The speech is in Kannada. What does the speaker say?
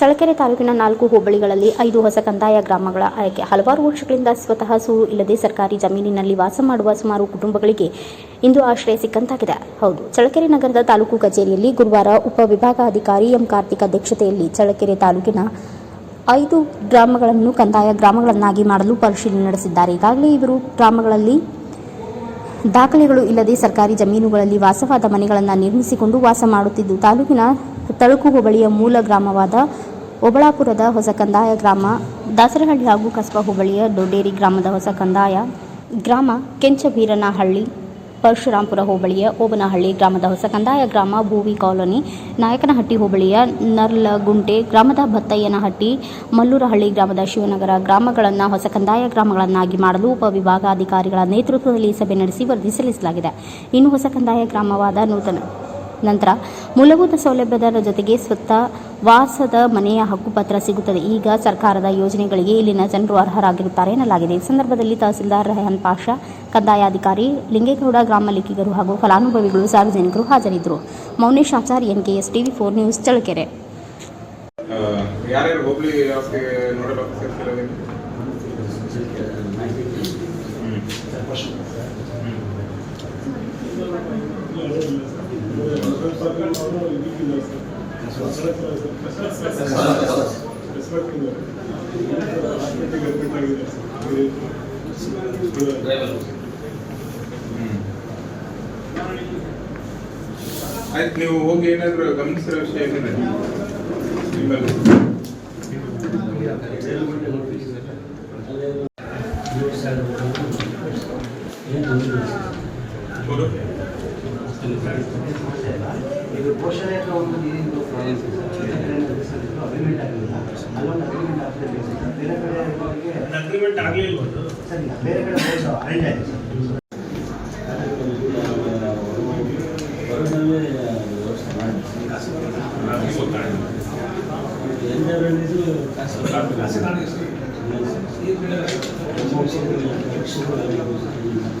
ಚಳ್ಳಕೆರೆ ತಾಲೂಕಿನ ನಾಲ್ಕು ಹೋಬಳಿಗಳಲ್ಲಿ ಐದು ಹೊಸ ಕಂದಾಯ ಗ್ರಾಮಗಳ ಆಯ್ಕೆ. ಹಲವಾರು ವರ್ಷಗಳಿಂದ ಸ್ವತಃ ಸೂರು ಇಲ್ಲದೆ ಸರ್ಕಾರಿ ಜಮೀನಿನಲ್ಲಿ ವಾಸ ಮಾಡುವ ಸುಮಾರು ಕುಟುಂಬಗಳಿಗೆ ಇಂದು ಆಶ್ರಯ ಸಿಕ್ಕಂತಾಗಿದೆ. ಹೌದು, ಚಳ್ಳಕೆರೆ ನಗರದ ತಾಲೂಕು ಕಚೇರಿಯಲ್ಲಿ ಗುರುವಾರ ಉಪವಿಭಾಗಾಧಿಕಾರಿ ಎಂ ಕಾರ್ತಿಕ್ ಅಧ್ಯಕ್ಷತೆಯಲ್ಲಿ ಚಳ್ಳಕೆರೆ ತಾಲೂಕಿನ ಐದು ಗ್ರಾಮಗಳನ್ನು ಕಂದಾಯ ಗ್ರಾಮಗಳನ್ನಾಗಿ ಮಾಡಲು ಪರಿಶೀಲನೆ ನಡೆಸಿದ್ದಾರೆ. ಈಗಾಗಲೇ ಇವರು ಗ್ರಾಮಗಳಲ್ಲಿ ದಾಖಲೆಗಳು ಇಲ್ಲದೆ ಸರ್ಕಾರಿ ಜಮೀನುಗಳಲ್ಲಿ ವಾಸವಾದ ಮನೆಗಳನ್ನು ನಿರ್ಮಿಸಿಕೊಂಡು ವಾಸ ಮಾಡುತ್ತಿದ್ದು, ತಾಲೂಕಿನ ತಳುಕು ಹೋಬಳಿಯ ಮೂಲ ಗ್ರಾಮವಾದ ಒಬಳಾಪುರದ ಹೊಸ ಕಂದಾಯ ಗ್ರಾಮ, ದಾಸರಹಳ್ಳಿ ಹಾಗೂ ಕಸ್ಬಾ ಹೋಬಳಿಯ ದೊಡ್ಡೇರಿ ಗ್ರಾಮದ ಹೊಸ ಕಂದಾಯ ಗ್ರಾಮ ಕೆಂಚಬೀರನಹಳ್ಳಿ ಪರಶುರಾಂಪುರ ಹೋಬಳಿಯ ಓಬನಹಳ್ಳಿ ಗ್ರಾಮದ ಹೊಸ ಕಂದಾಯ ಗ್ರಾಮ ಭೂವಿ ಕಾಲೋನಿ, ನಾಯಕನಹಟ್ಟಿ ಹೋಬಳಿಯ ನರ್ಲಗುಂಟೆ ಗ್ರಾಮದ ಭತ್ತಯ್ಯನಹಟ್ಟಿ, ಮಲ್ಲೂರಹಳ್ಳಿ ಗ್ರಾಮದ ಶಿವನಗರ ಗ್ರಾಮಗಳನ್ನು ಹೊಸ ಕಂದಾಯ ಗ್ರಾಮಗಳನ್ನಾಗಿ ಮಾಡಲು ಉಪವಿಭಾಗಾಧಿಕಾರಿಗಳ ನೇತೃತ್ವದಲ್ಲಿ ಸಭೆ ನಡೆಸಿ ವರದಿ ಸಲ್ಲಿಸಲಾಗಿದೆ. ಇನ್ನು ಹೊಸ ಕಂದಾಯ ಗ್ರಾಮವಾದ ನೂತನ ನಂತರ ಮೂಲಭೂತ ಸೌಲಭ್ಯದ ಜೊತೆಗೆ ಸ್ವತಃ ವಾಸದ ಮನೆಯ ಹಕ್ಕುಪತ್ರ ಸಿಗುತ್ತದೆ. ಈಗ ಸರ್ಕಾರದ ಯೋಜನೆಗಳಿಗೆ ಇಲ್ಲಿನ ಜನರು ಅರ್ಹರಾಗಿರುತ್ತಾರೆ ಎನ್ನಲಾಗಿದೆ. ಈ ಸಂದರ್ಭದಲ್ಲಿ ತಹಸೀಲ್ದಾರ್ ರೆಹನ್ ಪಾಷಾ, ಕಂದಾಯಾಧಿಕಾರಿ ಲಿಂಗೇಗೌಡ, ಗ್ರಾಮ ಲೆಕ್ಕಿಗರು ಹಾಗೂ ಫಲಾನುಭವಿಗಳು, ಸಾರ್ವಜನಿಕರು ಹಾಜರಿದ್ದರು. Mounesh Achar, NKS TV four news, Challakere. ಆಯ್ತು ನೀವು ಹೋಗಿ ಏನಾದ್ರು ಗಮನಿಸಿರೋ ವಿಷಯ ಏನಿದೆ ನಿಮ್ಮಲ್ಲಿ ಕೊಡು. ಇದು ಪೋಷಣೆ ಹತ್ರ ಒಂದು ನೀರಿಂದು ಅಗ್ರಿಮೆಂಟ್ ಆಗಲಿಲ್ಲ ಅಲ್ಲೊಂದು ಅಗ್ರಿಮೆಂಟ್ ಆಗ್ತದೆ ಬೇರೆ ಕಡೆ ಅಗ್ರಿಮೆಂಟ್ ಸರ್ ಬೇರೆ ಕಡೆ ಅರೇಂಜ್ ಆಗಿದೆ ಸರ್. ಕಾಸು